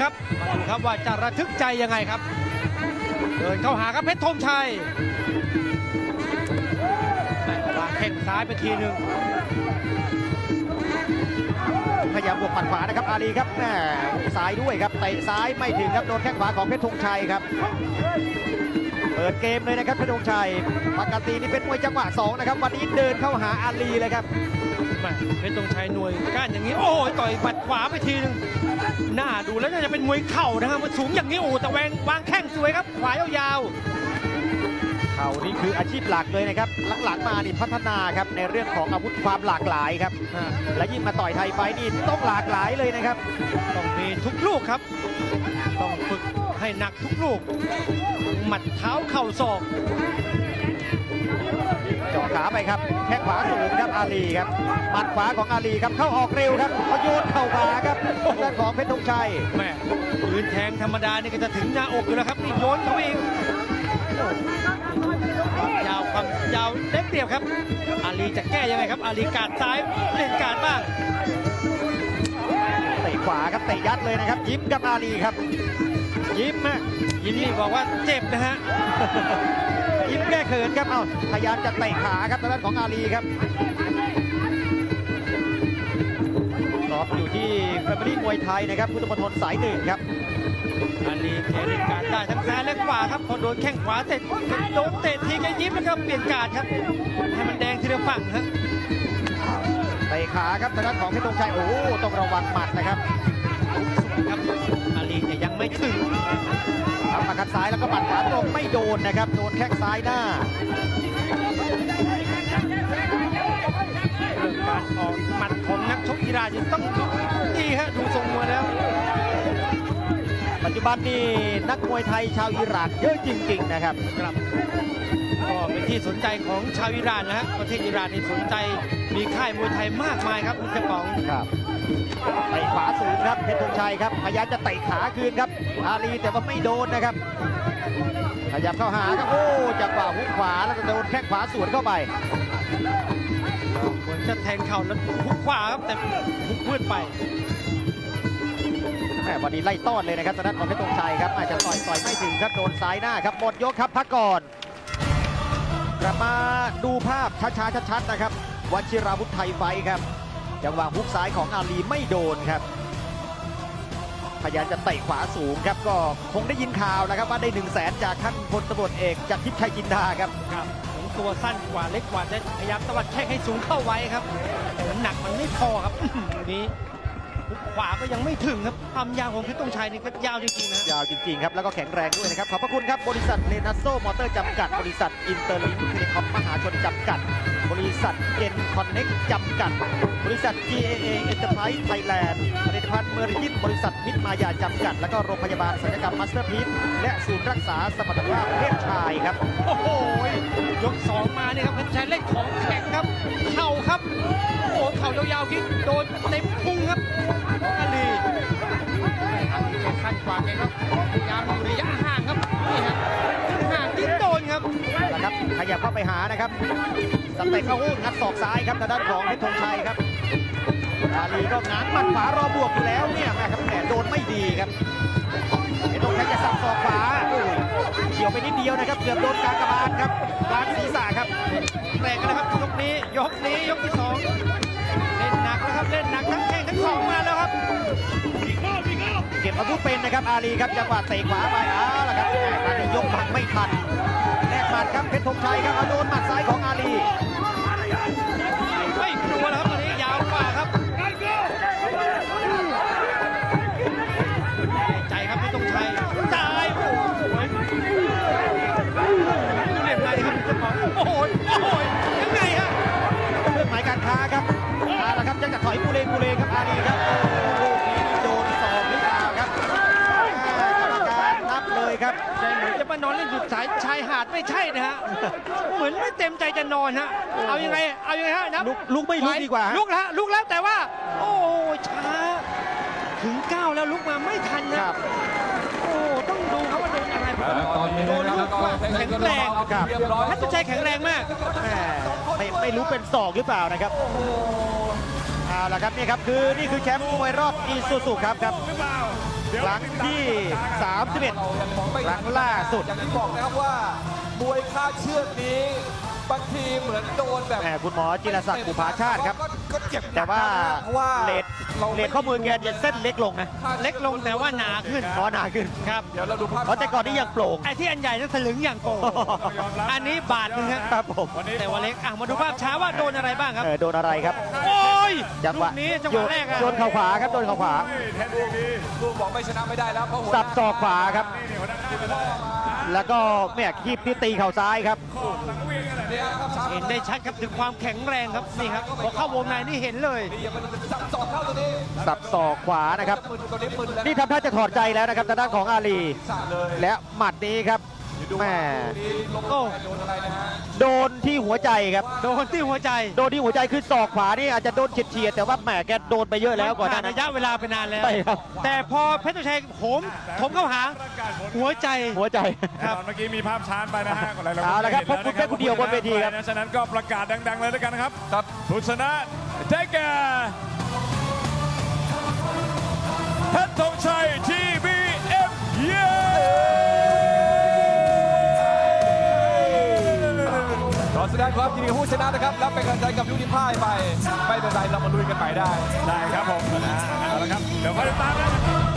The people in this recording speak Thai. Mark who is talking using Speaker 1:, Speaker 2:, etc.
Speaker 1: ครับมาดูครับว่าจะระทึกใจยังไงครับ เดินเข้าหาครับเพชรธงชัยม่วางแข้งซ้ายไปทีหนึ่ง
Speaker 2: พยายามบวกปัดขวานะครับอาลีครับแหม่ซ้ายด้วยครับเตะซ้ายไม่ถึงครับโดนแข้งขวาของเพชรธงชัยครับ เปิดเกมเลยนะครับเพชรธงชัยปกตินี่เป็นมวยจังหวะสองนะครับวันนี้เดินเข้าหาอาลีเลยครับ
Speaker 1: แม่เพชรธงชัยหน่วยก้านอย่างนี้ โอ้ยต่อยบัดขวาไปทีหนึ่งหน้าดูแล้วน่าจะเป็นมวยเข่านะครับมันสูงอย่างนี้โอ้แต่แวงวางแข้งสวยครับ ขวายาว
Speaker 2: เขานี่คืออาชีพหลักเลยนะครับหลังๆมานี่พัฒนาครับในเรื่องของอาวุธความหลากหลายครับ
Speaker 1: ๆอ่า
Speaker 2: และยิ่งมาต่อยไทยไฟท์นี่ต้องหลากหลายเลยนะครับ
Speaker 1: ต้องมีทุกลูกครับต้องฝึก ให้หนักทุกลูก หมัดเท้าเข่าศอก
Speaker 2: เจาะขาไปครับ แข้งขวาสูงครับอาลีครับหมัดขวาของอาลีครับเข้าออกเร็วครับเขาโยนเข่ามาครับทางด้านของเพชรธงชัย
Speaker 1: แม่ปืนแทงธรรมดานี่ก็จะถึงหน้าอกอยู่แล้วครับนี่โยนเขาเองความยาวความยาวได้เปรียบครับ อาลีจะแก้ยังไงครับ อาลีกาดซ้ายเล่นกาดบ้าง
Speaker 2: เตะขวาครับเตะยัดเลยนะครับยิ้มกับอาลีครับ ยิ้มฮะ
Speaker 1: ยินนี่บอกว่าเจ็บนะฮะ
Speaker 2: ยิ้มแก้เขินครับเอ้าพยายามจะเตะขาครับทางด้านของอาลีครับสอบอยู่ที่แฟมิลี่มวยไทยนะครับพุทธมณฑลสายหนึ่งครับ
Speaker 1: อาลีเทเล่นการดได้ทั้งซ้ายและขวาครับพอโดนแข้งขวาเสร็จโดนเตะทีแกยิ้มแล้วก็เปลี่ยนการดครับให้มันแดงทีละฝั่งฮะ
Speaker 2: เตะขาครับทางด้านของเพชรธงชัยโอ้โหต้องระวังหมัดนะครับ
Speaker 1: ครับ
Speaker 2: ทำมาคัดซ้ายแล้วก็หมัดขวาตรงไม่โดนนะครับ โดนแข้งซ้ายหน้า
Speaker 1: เรื่องการออกหมัดของนักชกกีฬาจะต้องดีฮะดูทรงมวยแล้ว
Speaker 2: ปัจจุบันนี่นักมวยไทยชาวอิหร่านเยอะจริง ๆ นะครับ
Speaker 1: ครับก็ เป็นที่สนใจของชาวอิหร่านนะฮะประเทศอิหร่านนี่สนใจมีค่ายมวยไทยมากมายครับคุณเจ้าของ
Speaker 2: ครับเตะขวาสูงครับเพชรธงชัยครับพยายามจะเตะขาคืนครับ อาลีแต่ว่าไม่โดนนะครับขยับเข้าหาครับโอ้จังหวะหุกขวาแล้วก็โดนแข้งขวาสวนเข้าไป
Speaker 1: เหมือนจะแทงเข่าแล้วหุกขวาครับแต่หุกมืดไป
Speaker 2: แม่วันนี้ไล่ต้อนเลยนะครับทางด้านของเพชรธงชัยครับอาจจะต่อยต่อยไม่ถึงครับโดนซ้ายหน้าครับหมดยกครับพักก่อนกลับ มาดูภาพช้าๆชัดๆนะครับวชิราวุธไทยไฟครับ จังหวะฮุกซ้ายของอาลีไม่โดนครับ พยายามจะเตะขวาสูงครับ ก็คงได้ยินข่าวนะครับ ว่าได้1นึ่งแสนจากท่านพลตำรวจเอกจากทิพย์ชัยจินดาครับ
Speaker 1: ครับตัวสั้นกว่าเล็กกว่าได้พยายามตวัดแข้งให้สูงเข้าไว้ครับแต่น้ำหนักมันไม่พอครับนี้ ขวาก็ยังไม่ถึงครับความยาวของเพชรตงชัยนี่ก็ยาวจริงๆนะ
Speaker 2: ยาวจริงๆครับแล้วก็แข็งแรงด้วยนะครับขอบพระคุณครับบริษัทเลนัสโซมอเตอร์จำกัด บริษัทอินเตอร์ลิงเทเลคอมมหาชนจำกัด บริษัทเอ็นคอนเน็กจำกัด บริษัท GAA Enterprise Thailand ผลิตภัณฑ์เมอริจินบริษัทมิตรมายาจำกัด แล้วก็โรงพยาบาลศัลยกรรมมาสเตอร์พีซและศูนย์รักษาสมรรถภาพเพศชายครับ
Speaker 1: โอ้โหยกสองมาเนี่ยครับเพชรชัยเล่นของแข็งครับเข่าครับโอ้โหเข่ายาวๆคิดโดนเต็มพุงครับ
Speaker 2: ไปหานะครับสเต็ปเข้าหุ้งัดศอกซ้ายครับทางด้านของเพชรธงชัยครับอาลีก็ง้างมัดขวารอบวกอยู่แล้วเนี่ยแม่ครับแหมโดนไม่ดีครับเพชรธงชัยจะสับศอกขวาโอ้ยเฉียวไปนิดเดียวนะครับเกือบโดนกางกระบาลครับกลางศีรษะครับ
Speaker 1: แตกกันนะครับยกนี้ยกนี้ยกที่สองเล่นหนักนะครับเล่นหนักทั้งแข้งทั้งสองมาแล้วครับ
Speaker 2: เก็บอาวุธเป็นนะครับอาลีครับจังหวะเตะขวาไปอ้าวและครับแหม่ยกบังไม่ทัน ครับเพชรธงชัยครับเอาโดนหมัดซ้ายของอาลี
Speaker 1: ไม่กลัวแล้วครับตอนนี้ยาวกว่าครับใจครับไม่ต้องใช้ตายโอ้โหสวยเรียบไรครับเจ้าของโอ้โหโอ้โหยังไงฮะ
Speaker 2: เครื่องหมายการค้าครับเอาละครับยังจะถอยกูเลงกูเลงครับอาลีครับโอ้โหลูกนี้โดนสองหรือเปล่าครับอ่ากรรมการนับเลยครับ
Speaker 1: ใจเห มือนจะมานอนเล่นอยู่สายชายหาดไม่ใช่นะฮะ เหมือนไม่เต็มใจจะนอนฮะ เอายังไง เอายังไงฮะนับ
Speaker 2: ลุกลุกไม่ลุกดีกว่าฮะ
Speaker 1: ลุกแล้วฮะลุกแล้วแต่ว่า โอ้ช้า ถึงเก้าแล้วลุกมาไม่ทัน
Speaker 2: ค
Speaker 1: นะ
Speaker 2: รับ
Speaker 1: โอ้ต้องดูครับว่าโดนอะไร
Speaker 3: ตอนนี้
Speaker 1: โดนลูกว่าแข็งแรง
Speaker 2: ครับ
Speaker 3: เรียบร้อย
Speaker 1: พัชชัยแข็งแรงมาก
Speaker 2: แหม่ไม่ไม่รู้เป็นศอกหรือเปล่านะครับเอาละครับนี่ครับคือนี่คือแชมป์มวยรอบอีซูซูครับครับ ครั้งที่ 31
Speaker 3: หลังมองไม่
Speaker 2: ครั้งล่าสุด
Speaker 3: อย่างที่บอกนะครับว่ามวยค่าเชือกนี้ บางทีเหมือนโดนแบบ
Speaker 2: แหมคุณหมอจิรศักดิ์อุภาชาติครับ
Speaker 3: ก็ก็เจ็บหนัก
Speaker 2: แต่ว่า
Speaker 3: เพราะว่า
Speaker 2: เลด
Speaker 3: รา
Speaker 2: เลดข้อมือแกจะเส้นเล็กลงนะ
Speaker 1: เล็กลงแต่ว่าหนาขึ้น
Speaker 2: คอหนาขึ้น
Speaker 1: ครับ
Speaker 3: เดี๋ยวเราดูภาพ
Speaker 2: เพราะแต่ก่อนนี่ยังโปร่ง
Speaker 1: ไอ้ที่อันใหญ่นั่นสลึงอย่างโกงอันนี้บาทหนึงฮะ
Speaker 2: ครับผม
Speaker 1: แต่ว่าเล็กอะมาดูภาพช้าว่าโดนอะไรบ้างครับ
Speaker 2: เออโดนอะไรครับ
Speaker 1: โอ้ย
Speaker 2: จังห
Speaker 1: ลู
Speaker 2: วะ
Speaker 1: กนี้จังห
Speaker 2: โย
Speaker 1: วะ
Speaker 2: น
Speaker 1: แรกอะ
Speaker 2: โยนเข่าขวาครับโดนเข่าขวา
Speaker 3: ลูกบอกไม่ชนะไม่ได้แล้วเพราะหัวห
Speaker 2: สั
Speaker 3: น้า
Speaker 2: บศอกขวาครับ แล้วก็แม่คีบที่ตีเข่าซ้ายครับ
Speaker 3: เนี่ยครับช้า
Speaker 1: เห็นได้ชัดครับถึงความแข็งแรงครับนี่ครับพอเข้าวงในนี่เห็นเลย
Speaker 3: อย่ามันสับสอกเข้าตัวนี้
Speaker 2: สับศอกขวานะครับ
Speaker 3: มึนตัวนี้มึนแล้ว
Speaker 2: นี่ทำท่าจะถอดใจแล้วนะครับทางด้านของอาลี
Speaker 3: สาดเลย
Speaker 2: และหมัดนี้ครับ แม่
Speaker 3: นี่ลง
Speaker 1: โอ้
Speaker 3: โดนอะไรนะฮะ
Speaker 2: โดนที่หัวใจครับ
Speaker 1: โดนที่หัวใจ
Speaker 2: โดนที่หัวใจคือศอกขวานี่อาจจะโดนเฉียดๆแต่ว่าแหมแกโดนไปเยอะแล้วก่อนห
Speaker 1: ผ่า
Speaker 2: น้านนั้น
Speaker 1: ระยะเวลาไปนานแล้ว
Speaker 2: ใช่ครับ
Speaker 1: แต่พอเพชรตุชัยโหมถมเข้าหาหัวใจ
Speaker 2: หัวใจ
Speaker 1: ครับ
Speaker 4: ตอนเมื่อกี้มีภาพช้านไปนะฮะคนหลายๆ
Speaker 2: เอาละครับ
Speaker 4: ห็น
Speaker 2: พบคุณแค่คนเดียวบนเวทีครับ
Speaker 4: ฉะนั้นก็ประกาศดังๆเลยแล้วกันนะครับ
Speaker 3: ครับ
Speaker 4: ผู้ชนะได้แก่เพ
Speaker 3: แสดงความยินดีกับผู้ชนะนะครับรับเป็นกำลังใจกับยูนิพ่ายไป ไม่เป็นไรเรามาลุยกันใหม่ได้
Speaker 4: ได้ครับผมอ่าเอาละครับ เดี๋ยวคอยติดตามนะครับ